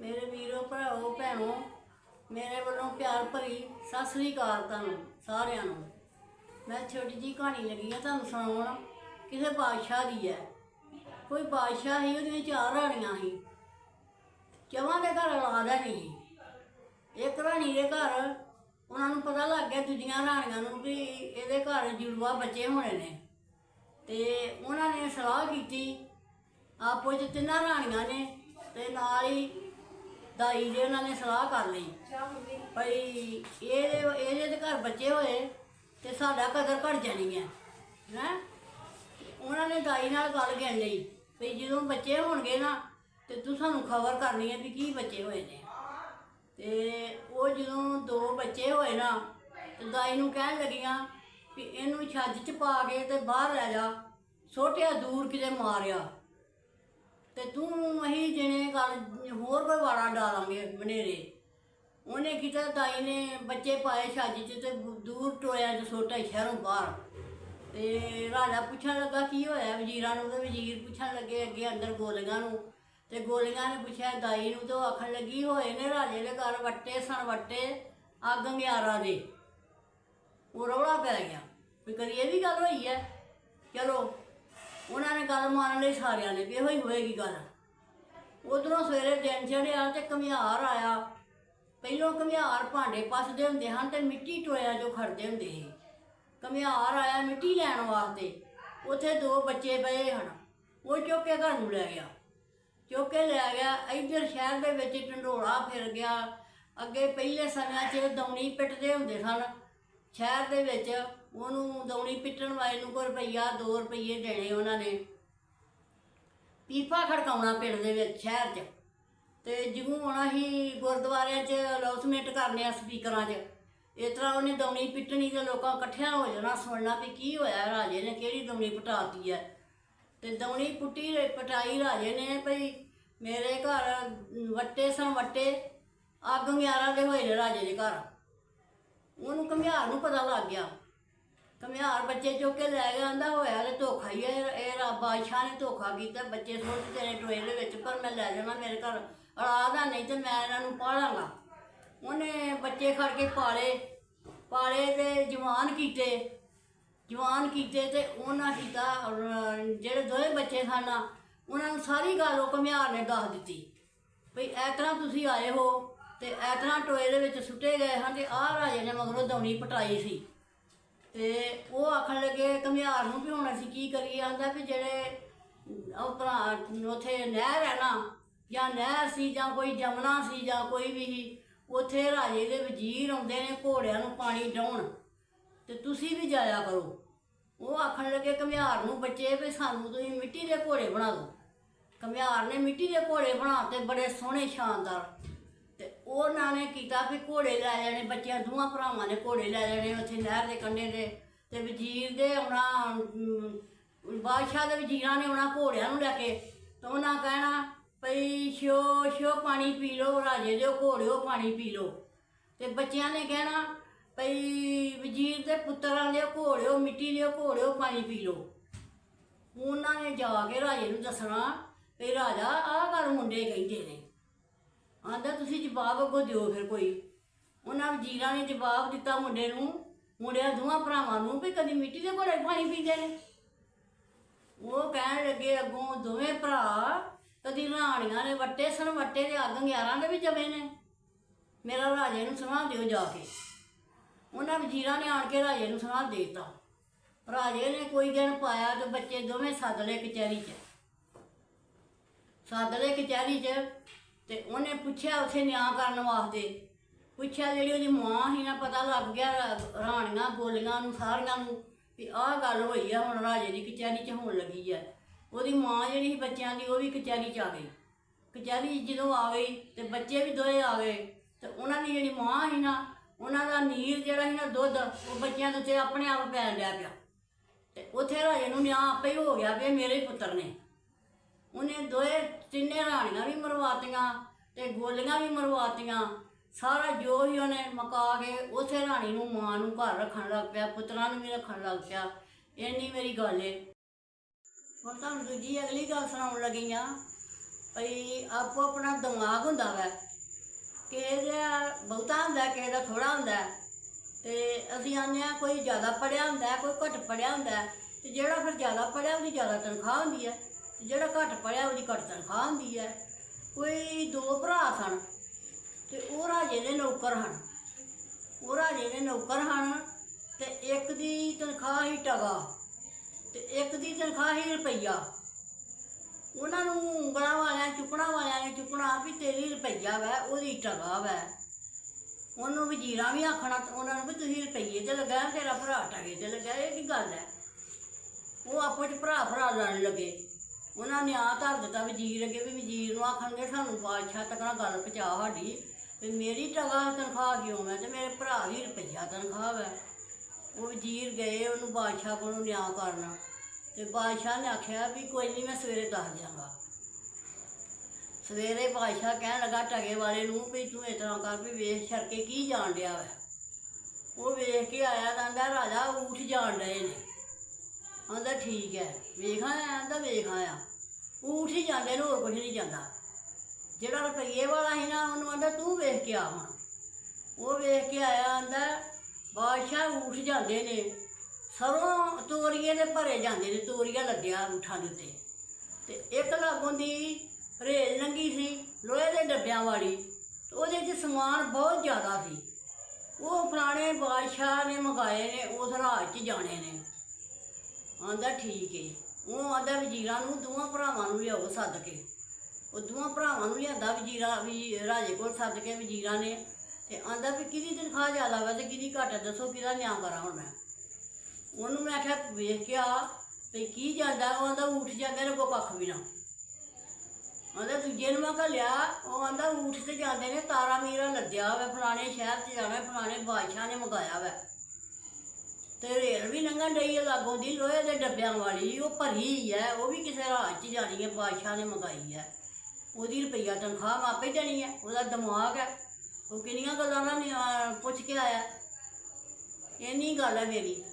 ਮੇਰੇ ਵੀਰੋ ਭਰਾਓ ਭੈਣੋ, ਮੇਰੇ ਵੱਲੋਂ ਪਿਆਰ ਭਰੀ ਸਤਿ ਸ੍ਰੀ ਅਕਾਲ ਤੁਹਾਨੂੰ ਸਾਰਿਆਂ ਨੂੰ। ਮੈਂ ਛੋਟੀ ਜੀ ਕਹਾਣੀ ਲੱਗੀ ਆ ਤੁਹਾਨੂੰ ਸੁਣਾਉਣ। ਕਿਸੇ ਬਾਦਸ਼ਾਹ ਦੀ ਹੈ। ਕੋਈ ਬਾਦਸ਼ਾਹ ਸੀ ਉਹਦੀਆਂ ਚਾਰ ਰਾਣੀਆਂ ਸੀ। ਚਵਾਂ ਦੇ ਘਰ ਔਲਾਦ ਹੈ ਨਹੀਂ ਇੱਕ ਰਾਣੀ ਦੇ ਘਰ, ਉਹਨਾਂ ਨੂੰ ਪਤਾ ਲੱਗ ਗਿਆ ਦੂਜੀਆਂ ਰਾਣੀਆਂ ਨੂੰ ਵੀ ਇਹਦੇ ਘਰ ਜੁੜਵਾ ਬੱਚੇ ਹੋਣੇ ਨੇ। ਤੇ ਉਹਨਾਂ ਨੇ ਸਲਾਹ ਕੀਤੀ, ਆਪੋ ਚ ਤਿੰਨਾਂ ਰਾਣੀਆਂ ਨੇ ਤੇ ਨਾਲ ਹੀ ਦਾਈ ਦੇ ਉਹਨਾਂ ਨੇ ਸਲਾਹ ਕਰ ਲਈ। ਭਈ ਇਹਦੇ ਇਹਦੇ ਦੇ ਘਰ ਬੱਚੇ ਹੋਏ ਤੇ ਸਾਡਾ ਕਦਰ ਘਟ ਜਾਣੀ ਹੈ। ਹੈ? ਉਹਨਾਂ ਨੇ ਦਾਈ ਨਾਲ ਗੱਲ ਕਰ ਲਈ ਵੀ ਜਦੋਂ ਬੱਚੇ ਹੋਣਗੇ ਨਾ ਤੇ ਤੂੰ ਸਾਨੂੰ ਖਬਰ ਕਰਨੀ ਹੈ ਵੀ ਕੀ ਬੱਚੇ ਹੋਏ ਨੇ। ਤੇ ਉਹ ਜਦੋਂ ਦੋ ਬੱਚੇ ਹੋਏ ਨਾ ਤੇ ਦਾਈ ਨੂੰ ਕਹਿਣ ਲੱਗੀਆਂ ਵੀ ਇਹਨੂੰ ਛੱਜ ਚ ਪਾ ਕੇ ਤੇ ਬਾਹਰ ਲੈ ਜਾ ਛੋਟਿਆ ਦੂਰ ਕਿਤੇ ਮਾਰਿਆ। ਤੇ ਤੂੰ ਅਸੀਂ ਜਣੇ ਗੱਲ ਹੋਰ ਕੋਈ ਵਾੜਾ ਡਾਲਾਂਗੇ ਬਨੇਰੇ ਉਹਨੇ ਕੀਤਾ ਦਾਈ ਨੇ ਬੱਚੇ ਪਾਏ ਛੱਜ ਚ ਤੇ ਦੂਰ ਟੋਇਆ ਚ ਛੋਟਾ ਸ਼ਹਿਰੋਂ ਬਾਹਰ। ਤੇ ਰਾਜਾ ਪੁੱਛਣ ਲੱਗਾ ਕੀ ਹੋਇਆ? ਵਜ਼ੀਰਾਂ ਨੂੰ ਤੇ ਵਜ਼ੀਰ ਪੁੱਛਣ ਲੱਗੇ ਅੱਗੇ ਅੰਦਰ ਗੋਲੀਆਂ ਨੂੰ। ਤੇ ਗੋਲੀਆਂ ਨੇ ਪੁੱਛਿਆ ਦਾਈ ਨੂੰ ਤੇ ਉਹ ਆਖਣ ਲੱਗੀ, ਹੋਏ ਨੇ ਰਾਜੇ ਦੇ ਘਰ ਵੱਟੇ, ਸਣ ਵੱਟੇ, ਅੱਗ ਮਿਆਰਾਂ ਦੇ। ਉਹ ਰੌਲਾ ਪੈ ਗਿਆ। ਵੀ ਕਦੀ ਇਹ ਵੀ ਗੱਲ ਹੋਈ ਹੈ? ਚਲੋ ਉਹਨਾਂ ਨੇ ਗੱਲ ਮੰਨ ਲਈ ਸਾਰਿਆਂ ਨੇ ਵੀ ਇਹੋ ਹੀ ਹੋਏਗੀ ਗੱਲ। ਉਧਰੋਂ ਸਵੇਰੇ ਦਿਨ ਚੜਿਆ ਤੇ ਘੁਮਿਆਰ ਆਇਆ। ਪਹਿਲੋਂ ਘੁਮਿਆਰ ਭਾਂਡੇ ਪਸਦੇ ਹੁੰਦੇ ਹਨ ਤੇ ਮਿੱਟੀ ਟੋਇਆ ਜੋ ਖੜਦੇ ਹੁੰਦੇ ਸੀ। ਘੁਮਿਆਰ ਆਇਆ ਮਿੱਟੀ ਲੈਣ ਵਾਸਤੇ। ਉੱਥੇ ਦੋ ਬੱਚੇ ਪਏ ਹਨ। ਉਹ ਚੁੱਕ ਕੇ ਘਰ ਨੂੰ ਲੈ ਗਿਆ। ਚੁੱਕ ਕੇ ਲੈ ਗਿਆ, ਇੱਧਰ ਸ਼ਹਿਰ ਦੇ ਵਿੱਚ ਢੰਡੋਲਾ ਫਿਰ ਗਿਆ। ਅੱਗੇ ਪਹਿਲੇ ਸਮਿਆਂ 'ਚ ਦੌਣੀ ਪਿੱਟਦੇ ਹੁੰਦੇ ਸਨ। ਸ਼ਹਿਰ ਦੇ ਵਿੱਚ ਉਹਨੂੰ ਦੌਣੀ ਪਿੱਟਣ ਵਾਲੇ ਨੂੰ ਕੋਈ ਰੁਪਈਆ 2 ਰੁਪਈਏ ਦੇਣੇ ਉਹਨਾਂ ਨੇ। ਪੀਪਾ ਖੜਕਾਉਣਾ ਪਿੰਡ ਦੇ ਵਿੱਚ, ਸ਼ਹਿਰ 'ਚ। ਤੇ ਜਿਉਂ ਆਉਣਾ ਹੀ ਗੁਰਦੁਆਰਿਆਂ 'ਚ, ਅਨਾਉਂਸਮੈਂਟ ਕਰਨੇ ਆ ਸਪੀਕਰਾਂ 'ਚ। ਇਸ ਤਰ੍ਹਾਂ ਉਹਨੇ ਦੌਣੀ ਪਿੱਟਣੀ ਤੇ ਲੋਕਾਂ ਇਕੱਠਿਆਂ ਹੋ ਜਾਣਾ, ਸੁਣਨਾ ਵੀ ਕੀ ਹੋਇਆ, ਰਾਜੇ ਨੇ ਕਿਹੜੀ ਦੌਣੀ ਪਟਾਤੀ ਹੈ ਤੇ ਦੌਣੀ ਪੁੱਟੀ, ਪਟਾਈ ਰਾਜੇ ਨੇ ਭਈ ਮੇਰੇ ਘਰ ਵੱਟੇ ਸਨ ਵੱਟੇ, ਅੱਗ ਮਿਆਰਾਂ ਦੇ ਹੋਏ ਨੇ ਰਾਜੇ ਦੇ ਘਰ। ਉਹਨੂੰ ਘਮਿਆਰ ਨੂੰ ਪਤਾ ਲੱਗ ਗਿਆ। ਘਮਿਆਰ ਬੱਚੇ ਚੁੱਕ ਕੇ ਲੈ ਗਿਆ ਆਂਦਾ ਹੋਇਆ ਤੇ ਧੋਖਾ ਹੀ ਹੈ ਇਹ ਰੱਬ ਬਾਦਸ਼ਾਹ ਨੇ ਧੋਖਾ ਕੀਤਾ, ਬੱਚੇ ਸੁੱਟ ਤੇਰੇ ਟੋਏ ਦੇ ਵਿੱਚ, ਪਰ ਮੈਂ ਲੈ ਜਾਣਾ ਮੇਰੇ ਘਰ। ਔਲਾਦ ਆ, ਨਹੀਂ ਤੇ ਮੈਂ ਇਹਨਾਂ ਨੂੰ ਪਾਲਾਂਗਾ। ਉਹਨੇ ਬੱਚੇ ਖੜ ਕੇ ਪਾਲੇ ਪਾਲੇ ਤੇ ਜਵਾਨ ਕੀਤੇ ਜਵਾਨ ਕੀਤੇ ਤੇ ਉਹਨਾਂ ਕੀਤਾ ਜਿਹੜੇ ਦੋਵੇਂ ਬੱਚੇ ਸਨ ਉਹਨਾਂ ਨੂੰ ਸਾਰੀ ਗੱਲ ਉਹ ਘੁਮਿਆਰ ਨੇ ਦੱਸ ਦਿੱਤੀ। ਵੀ ਇਸ ਤਰ੍ਹਾਂ ਤੁਸੀਂ ਆਏ ਹੋ ਤੇ ਐਤਨਾ ਟੋਏ ਦੇ ਵਿੱਚ ਸੁੱਟੇ ਗਏ ਹਨ ਤੇ ਆਹ ਰਾਜੇ ਨੇ ਮਗਰੋਂ ਦੌਣੀ ਪਟਾਈ ਸੀ। ਤੇ ਉਹ ਆਖਣ ਲੱਗੇ, ਘਮਿਆਰ ਨੂੰ ਵੀ ਹੁਣ ਅਸੀਂ ਕੀ ਕਰੀਏ? ਆਂਦਾ ਵੀ ਜਿਹੜੇ ਉਹ ਭਰਾ, ਉਥੇ ਨਹਿਰ ਹੈ ਨਾ, ਜਾਂ ਨਹਿਰ ਸੀ, ਜਾਂ ਕੋਈ ਜਮਨਾ ਸੀ, ਜਾਂ ਕੋਈ ਵੀ ਸੀ, ਉਥੇ ਰਾਜੇ ਦੇ ਵਜ਼ੀਰ ਆਉਂਦੇ ਨੇ ਘੋੜਿਆਂ ਨੂੰ ਪਾਣੀ ਡਾਉਣ। ਤੇ ਤੁਸੀਂ ਵੀ ਜਾਇਆ ਕਰੋ। ਉਹ ਆਖਣ ਲੱਗੇ, ਘਮਿਆਰ ਨੂੰ ਬੱਚੇ, ਵੀ ਸਾਨੂੰ ਤੁਸੀਂ ਮਿੱਟੀ ਦੇ ਘੋੜੇ ਬਣਾ ਦਿਓ। ਘੁਮਿਆਰ ਨੇ ਮਿੱਟੀ ਦੇ ਘੋੜੇ ਬਣਾ ਬਣਾਤੇ ਬੜੇ ਸੋਹਣੇ, ਸ਼ਾਨਦਾਰ ਉਹਨਾਂ ਨੇ ਕੀਤਾ ਵੀ ਘੋੜੇ ਲੈ ਜਾਣੇ ਬੱਚਿਆਂ ਦੋਵਾਂ ਭਰਾਵਾਂ ਨੇ ਘੋੜੇ ਲੈ ਜਾਣੇ ਉੱਥੇ ਨਹਿਰ ਦੇ ਕੰਢੇ ਤੇ। ਤੇ ਵਜ਼ੀਰ ਦੇ ਆਉਣਾ ਅਮ, ਬਾਦਸ਼ਾਹ ਦੇ ਵਜ਼ੀਰਾਂ ਨੇ ਆਉਣਾ ਘੋੜਿਆਂ ਨੂੰ ਲੈ ਕੇ ਤੇ ਉਹਨਾਂ ਕਹਿਣਾ ਭਈ ਸ਼ੋ ਸ਼ੋ ਪਾਣੀ ਪੀ ਲਓ ਰਾਜੇ ਦੇ ਘੋੜਿਓ ਪਾਣੀ ਪੀ ਲਓ। ਤੇ ਬੱਚਿਆਂ ਨੇ ਕਹਿਣਾ ਭਈ ਵਜ਼ੀਰ ਦੇ ਪੁੱਤਰਾਂ ਦੇ ਘੋੜਿਓ ਮਿੱਟੀ ਦੇ ਘੋੜਿਓ ਪਾਣੀ ਪੀ ਲਓ। ਉਹਨਾਂ ਨੇ ਜਾ ਕੇ ਰਾਜੇ ਨੂੰ ਦੱਸਣਾ ਵੀ ਰਾਜਾ ਆਹ ਗੱਲ ਮੁੰਡੇ ਕਹਿੰਦੇ ਨੇ। ਆਂਦਾ ਤੁਸੀਂ ਜਵਾਬ ਅੱਗੋਂ ਦਿਓ ਫਿਰ ਕੋਈ। ਉਹਨਾਂ ਵਜ਼ੀਰਾਂ ਨੇ ਜਵਾਬ ਦਿੱਤਾ ਮੁੰਡੇ ਨੂੰ। ਮੁੰਡਿਆਂ ਦੋਵਾਂ ਭਰਾਵਾਂ ਨੂੰ ਵੀ ਕਦੀ ਮਿੱਟੀ ਦੇ ਘੋੜੇ ਪਾਣੀ ਪੀਂਦੇ ਨੇ। ਉਹ ਕਹਿਣ ਲੱਗੇ ਅੱਗੋਂ ਦੋਵੇਂ ਭਰਾ ਕਦੀ ਰਾਣੀਆਂ ਨੇ ਵੱਟੇ ਸਨ, ਵੱਟੇ ਦੇ ਅੱਗ 11 ਦੇ ਵੀ ਜਮੇ ਨੇ। ਮੇਰਾ ਰਾਜੇ ਨੂੰ ਸੁਣਾ ਦਿਓ ਜਾ ਕੇ। ਉਹਨਾਂ ਵਜ਼ੀਰਾਂ ਨੇ ਆਣ ਕੇ ਰਾਜੇ ਨੂੰ ਸੁਣਾ ਦੇ ਦਿੱਤਾ। ਰਾਜੇ ਨੇ ਕੋਈ ਦਿਨ ਪਾਇਆ ਤੇ ਬੱਚੇ ਦੋਵੇਂ ਸੱਦ ਲਏ ਕਚਹਿਰੀ 'ਚ। ਸੱਦ ਲਏ ਕਚਹਿਰੀ 'ਚ। ਤੇ ਉਹਨੇ ਪੁੱਛਿਆ ਉਥੇ ਨਿਆਂ ਕਰਨ ਵਾਸਤੇ। ਪੁੱਛਿਆ ਜਿਹੜੀ ਉਹਦੀ ਮਾਂ ਸੀ ਨਾ, ਪਤਾ ਲੱਗ ਗਿਆ ਰਾ- ਰਾਣੀਆਂ ਗੋਲੀਆਂ ਨੂੰ, ਸਾਰੀਆਂ ਨੂੰ ਵੀ ਆਹ ਗੱਲ ਹੋਈ ਆ, ਹੁਣ ਰਾਜੇ ਦੀ ਕਚਹਿਰੀ 'ਚ ਹੋਣ ਲੱਗੀ ਆ। ਉਹਦੀ ਮਾਂ ਜਿਹੜੀ ਸੀ ਬੱਚਿਆਂ ਦੀ, ਉਹ ਵੀ ਕਚਹਿਰੀ 'ਚ ਆ ਗਈ। ਕਚਹਿਰੀ 'ਚ ਜਦੋਂ ਆ ਗਈ ਤੇ ਬੱਚੇ ਵੀ ਦੋਏ ਆ ਗਏ। ਤੇ ਉਹਨਾਂ ਦੀ ਜਿਹੜੀ ਮਾਂ ਸੀ ਨਾ, ਉਹਨਾਂ ਦਾ ਨੀਰ ਜਿਹੜਾ ਸੀ ਨਾ, ਦੁੱਧ, ਉਹ ਬੱਚਿਆਂ ਦੇ ਉੱਤੇ ਆਪਣੇ ਆਪ ਪੈਣ ਲਿਆ ਪਿਆ। ਤੇ ਉੱਥੇ ਰਾਜੇ ਨੂੰ ਨਿਆਂ ਆਪੇ ਹੀ ਹੋ ਗਿਆ ਵੀ ਇਹ ਮੇਰੇ ਹੀ ਪੁੱਤਰ ਨੇ। ਉਹਨੇ ਦੋਏ ਤਿੰਨੇ ਰਾਣੀਆਂ ਵੀ ਮਰਵਾਤੀਆਂ ਤੇ ਗੋਲੀਆਂ ਵੀ ਮਰਵਾਤੀਆਂ। ਸਾਰਾ ਜੋ ਹੀ ਉਹਨੇ ਮਕਾ ਕੇ ਉਸੇ ਰਾਣੀ ਨੂੰ ਮਾਂ ਨੂੰ ਘਰ ਰੱਖਣ ਲੱਗ ਪਿਆ, ਪੁੱਤਰਾਂ ਨੂੰ ਵੀ ਰੱਖਣ ਲੱਗ ਪਿਆ। ਇੰਨੀ ਮੇਰੀ ਗੱਲ ਏ। ਹੁਣ ਤੁਹਾਨੂੰ ਦੂਜੀ ਅਗਲੀ ਗੱਲ ਸੁਣਾਉਣ ਲੱਗੀ ਆ ਭਈ ਆਪੋ ਆਪਣਾ ਦਿਮਾਗ ਹੁੰਦਾ ਵੈ। ਕਿਸੇ ਦਾ ਬਹੁਤਾ ਹੁੰਦਾ, ਕਿਸੇ ਦਾ ਥੋੜਾ ਹੁੰਦਾ। ਹੈ। ਤੇ ਅਸੀਂ ਆਨੇ ਆ ਕੋਈ ਜ਼ਿਆਦਾ ਪੜਿਆ ਹੁੰਦਾ, ਕੋਈ ਘੱਟ ਪੜਿਆ ਹੁੰਦਾ। ਹੈ। ਤੇ ਜਿਹੜਾ ਫਿਰ ਜ਼ਿਆਦਾ ਪੜਿਆ ਉਹਦੀ ਜ਼ਿਆਦਾ ਤਨਖਾਹ ਹੁੰਦੀ ਹੈ ਜਿਹੜਾ ਘੱਟ ਪੜਿਆ ਉਹਦੀ ਘੱਟ ਤਨਖਾਹ ਹੁੰਦੀ ਹੈ। ਕੋਈ ਦੋ ਭਰਾ ਸਨ ਤੇ ਉਹ ਰਾਜੇ ਦੇ ਨੌਕਰ ਹਨ। ਉਹ ਰਾਜੇ ਦੇ ਨੌਕਰ ਹਨ ਤੇ ਇੱਕ ਦੀ ਤਨਖਾਹ ਹੀ ਟਗਾ ਤੇ ਇੱਕ ਦੀ ਤਨਖਾਹ ਹੀ ਰੁਪਈਆ। ਉਹਨਾਂ ਨੂੰ ਉਂਗਲਾਂ ਵਾਲਿਆਂ, ਚੁੱਕਣਾ ਵਾਲਿਆਂ ਨੇ ਚੁੱਕਣਾ ਵੀ ਤੇਰੀ ਰੁਪਈਆ ਵੈ, ਉਹਦੀ ਟਗਾ ਵੈ। ਉਹਨੂੰ ਵਜ਼ੀਰਾਂ ਵੀ ਆਖਣਾ, ਉਹਨਾਂ ਨੂੰ ਵੀ ਤੁਸੀਂ ਰੁਪਈਏ ਤੇ ਲੱਗਾ, ਤੇਰਾ ਭਰਾ ਟਗੇ ਤੇ ਲੱਗਾ, ਇਹ ਕੀ ਗੱਲ ਹੈ? ਉਹ ਆਪੋ ਚ ਭਰਾ ਭਰਾ ਲੜਨ ਲੱਗੇ। ਉਹਨਾਂ ਨੇ ਆ ਧਰ ਦਿੱਤਾ ਵਜ਼ੀਰ ਅੱਗੇ ਵੀ ਵਜ਼ੀਰ ਨੂੰ ਆਖਣਗੇ ਸਾਨੂੰ ਬਾਦਸ਼ਾਹ ਤੱਕ ਨਾ ਗੱਲ ਪਹੁੰਚਾ ਸਾਡੀ। ਵੀ ਮੇਰੀ ਟਗਾ ਤਨਖਾਹ ਕਿਉਂ ਮੈਂ ਤੇ ਮੇਰੇ ਭਰਾ ਦੀ ਰੁਪਈਆ ਤਨਖਾਹ ਹੈ। ਉਹ ਵਜ਼ੀਰ ਗਏ, ਉਹਨੂੰ ਬਾਦਸ਼ਾਹ ਕੋਲੋਂ ਨਿਆਂ ਕਰਨਾ। ਤੇ ਬਾਦਸ਼ਾਹ ਨੇ ਆਖਿਆ ਵੀ ਕੋਈ ਨਹੀਂ ਮੈਂ ਸਵੇਰੇ ਦੱਸ ਦਿਆਂਗਾ। ਸਵੇਰੇ ਬਾਦਸ਼ਾਹ ਕਹਿਣ ਲੱਗਾ ਟਗੇ ਵਾਲੇ ਨੂੰ ਵੀ ਤੂੰ ਇਸ ਤਰ੍ਹਾਂ ਕਰ ਵੀ ਵੇਖ ਛੜਕੇ ਕੀ ਜਾਣ ਡਿਆ ਵਾ। ਉਹ ਵੇਖ ਕੇ ਆਇਆ ਕਹਿੰਦਾ ਰਾਜਾ, ਊਠ ਜਾਣ ਡਏ ਨੇ। ਆਂਦਾ, ਠੀਕ ਹੈ। ਵੇਖਾਂ ਆਇਆ ਆਂਦਾ, ਵੇਖ ਆ। ਊਠ ਹੀ ਜਾਂਦੇ ਨੇ, ਹੋਰ ਕੁਝ ਨਹੀਂ ਜਾਂਦਾ। ਜਿਹੜਾ ਰੁਪਈਏ ਵਾਲਾ ਸੀ ਨਾ, ਉਹਨੂੰ ਆਂਦਾ, ਤੂੰ ਵੇਖ ਕੇ ਆ ਹੁਣ। ਉਹ ਵੇਖ ਕੇ ਆਇਆ, ਆਂਦਾ, ਬਾਦਸ਼ਾਹ ਊਠ ਜਾਂਦੇ ਨੇ। ਸਰੋਂ ਤੋਰੀਏ ਦੇ ਭਰੇ ਜਾਂਦੇ ਨੇ, ਤੋਰੀਆ ਲੱਗਿਆ ਊਠਾਂ ਦੇ ਉੱਤੇ। ਤੇ ਇੱਕ ਲਾਗੋਂ ਦੀ ਰੇਲ ਲੰਗੀ ਸੀ, ਲੋਹੇ ਦੇ ਡੱਬਿਆਂ ਵਾਲੀ। ਉਹਦੇ 'ਚ ਸਮਾਨ ਬਹੁਤ ਜ਼ਿਆਦਾ ਸੀ। ਉਹ ਪੁਰਾਣੇ ਬਾਦਸ਼ਾਹ ਨੇ ਮੰਗਾਏ ਨੇ, ਉਸ ਰਾਜ 'ਚ ਜਾਣੇ ਨੇ। ਆਂਦਾ, ਠੀਕ ਏ। ਉਹ ਆਂਦਾ ਵਜ਼ੀਰਾਂ ਨੂੰ, ਦੋਵਾਂ ਭਰਾਵਾਂ ਨੂੰ ਲਿਆਓ ਸੱਦ ਕੇ। ਉਹ ਦੋਵਾਂ ਭਰਾਵਾਂ ਨੂੰ ਲਿਆਂਦਾ ਵਜ਼ੀਰਾਂ, ਵੀ ਰਾਜੇ ਕੋਲ ਸੱਦ ਕੇ ਵਜ਼ੀਰਾਂ ਨੇ। ਤੇ ਆਂਦਾ ਵੀ ਕਿਹਦੀ ਤਨਖਾਹ ਜ਼ਿਆਦਾ ਵਾ ਤੇ ਕਿਹਦੀ ਘੱਟ ਹੈ ਦੱਸੋ ਕਿਹਦਾ ਨਿਆਂ ਕਰਾਂ ਹੁਣ ਮੈਂ। ਉਹਨੂੰ ਮੈਂ ਆਖਿਆ, ਵੇਖ ਕੇ ਆ ਤੇ ਕੀ ਜਾਂਦਾ? ਉਹ ਆਂਦਾ ਉੱਠ ਜਾਂਦੇ ਨੇ ਕੋ ਕੱਖ ਵੀ ਨਾ। ਆਂਦਾ ਦੂਜੇ ਨੂੰ ਮੈਂ ਘੱਲਿਆ ਉਹ ਆਂਦਾ ਊਠ ਤੇ ਜਾਂਦੇ ਨੇ ਤਾਰਾ ਮੀਰਾ ਲੱਦਿਆ ਵਾ ਫਲਾਣੇ ਸ਼ਹਿਰ 'ਚ ਜਾਣਾ, ਫਲਾਣੇ ਬਾਦਸ਼ਾਹ ਨੇ ਮੰਗਾਇਆ ਵਾ। ਤੇ ਰੇਲ ਵੀ ਲੰਘਣ ਡਈ ਹੈ ਲਾਗੋਂ ਦੀ ਲੋਹੇ ਦੇ ਡੱਬਿਆਂ ਵਾਲੀ ਉਹ ਭਰੀ ਹੈ ਉਹ ਵੀ ਕਿਸੇ ਰਾਜ 'ਚ ਜਾਣੀ ਹੈ ਬਾਦਸ਼ਾਹ ਨੇ ਮੰਗਾਈ ਹੈ ਉਹਦੀ ਰੁਪਈਆ ਤਨਖਾਹ ਮਾਪੇ ਦੇਣੀ ਹੈ ਉਹਦਾ ਦਿਮਾਗ ਹੈ ਉਹ ਕਿੰਨੀਆਂ ਗੱਲਾਂ ਨਾਲ ਪੁੱਛ ਕੇ ਆਇਆ। ਇੰਨੀ ਗੱਲ ਹੈ ਮੇਰੀ।